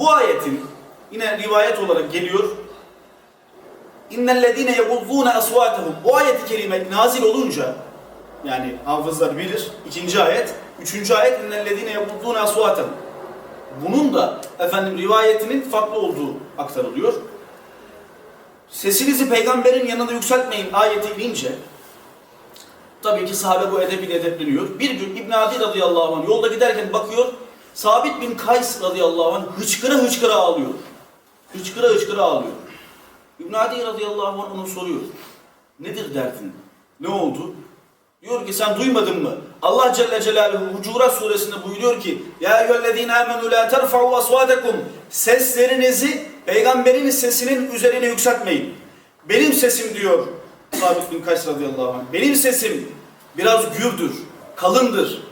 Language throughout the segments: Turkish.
Bu ayetin yine rivayet olarak geliyor. İnnellezine yeguzzune aswatahum. Bu ayeti kerime nazil olunca yani hafızlar bilir. ikinci ayet. Üçüncü ayet innellezine yeguzzune aswatahum. Bunun da efendim rivayetinin farklı olduğu aktarılıyor. Sesinizi peygamberin yanında yükseltmeyin ayeti inince tabii ki sahabe bu edebiyle edepleniyor. Bir gün İbn Adi radıyallahu anh yolda giderken bakıyor Sabit bin Kays radıyallahu anh hıçkıra hıçkıra ağlıyor. Hıçkıra hıçkıra ağlıyor. İbn Adi radıyallahu anh onu soruyor. Nedir derdin? Ne oldu? Diyor ki sen duymadın mı? Allah Celle Celaluhu Hucurat suresinde buyuruyor ki Ya eyyühellezine amenu la terfa'u asvatekum Seslerinizi peygamberin sesinin üzerine yükseltmeyin. Benim sesim diyor Sabit bin Kays radıyallahu anh. Benim sesim biraz gürdür, kalındır.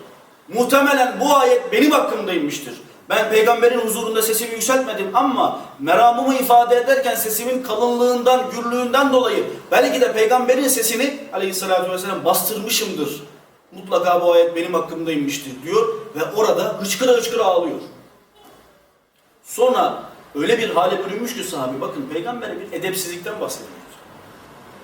Muhtemelen bu ayet benim hakkımdaymıştır. Ben peygamberin huzurunda sesimi yükseltmedim ama meramımı ifade ederken sesimin kalınlığından, gürlüğünden dolayı belki de peygamberin sesini aleyhissalatü vesselam bastırmışımdır. Mutlaka bu ayet benim hakkımdaymıştır diyor ve orada hıçkıra hıçkıra ağlıyor. Sonra öyle bir hale bürünmüş ki sahabi bakın peygambere bir edepsizlikten bahsediyor.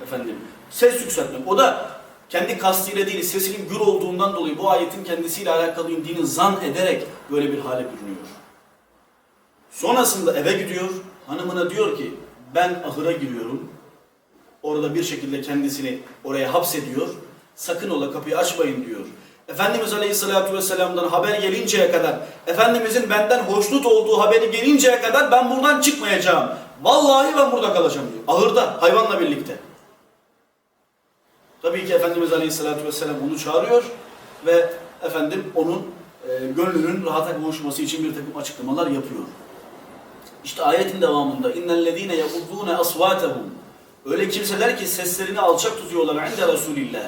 Efendim ses yükseltmek. O da kendi kastıyla değil sesinin gür olduğundan dolayı bu ayetin kendisiyle alakalı indiğini zan ederek böyle bir hale bürünüyor. Sonrasında eve gidiyor. Hanımına diyor ki ben ahıra giriyorum. Orada bir şekilde kendisini oraya hapsediyor. Sakın ola kapıyı açmayın diyor. Efendimiz Aleyhisselatü Vesselam'dan haber gelinceye kadar, Efendimizin benden hoşnut olduğu haberi gelinceye kadar ben buradan çıkmayacağım. Vallahi ben burada kalacağım diyor. Ahırda, hayvanla birlikte. Tabii ki Efendimiz Aleyhisselatü Vesselam onu çağırıyor ve efendim onun e, gönlünün rahata kavuşması için bir takım açıklamalar yapıyor. İşte ayetin devamında innellezine yaquddune asvatahum öyle kimseler ki seslerini alçak tutuyorlar inde Resulillah.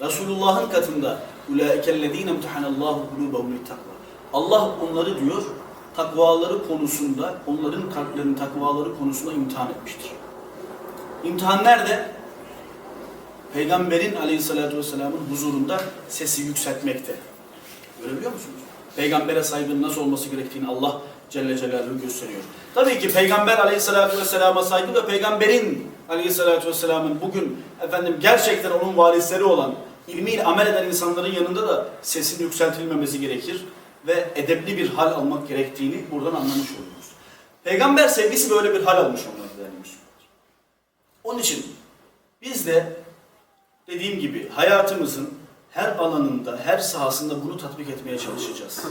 Resulullah'ın katında ulaikellezine imtihanallahu kulubahum littakva. Allah onları diyor takvaları konusunda, onların kalplerinin takvaları konusunda imtihan etmiştir. İmtihan nerede? Peygamberin aleyhissalatü vesselamın huzurunda sesi yükseltmekte. Görebiliyor musunuz? Peygambere saygının nasıl olması gerektiğini Allah Celle Celaluhu gösteriyor. Tabii ki Peygamber aleyhissalatü vesselama saygı ve Peygamberin aleyhissalatü vesselamın bugün efendim gerçekten onun varisleri olan ilmiyle amel eden insanların yanında da sesin yükseltilmemesi gerekir ve edepli bir hal almak gerektiğini buradan anlamış oluyoruz. Peygamber sevgisi böyle bir hal almış onların değerli. Onun için biz de dediğim gibi hayatımızın her alanında, her sahasında bunu tatbik etmeye çalışacağız.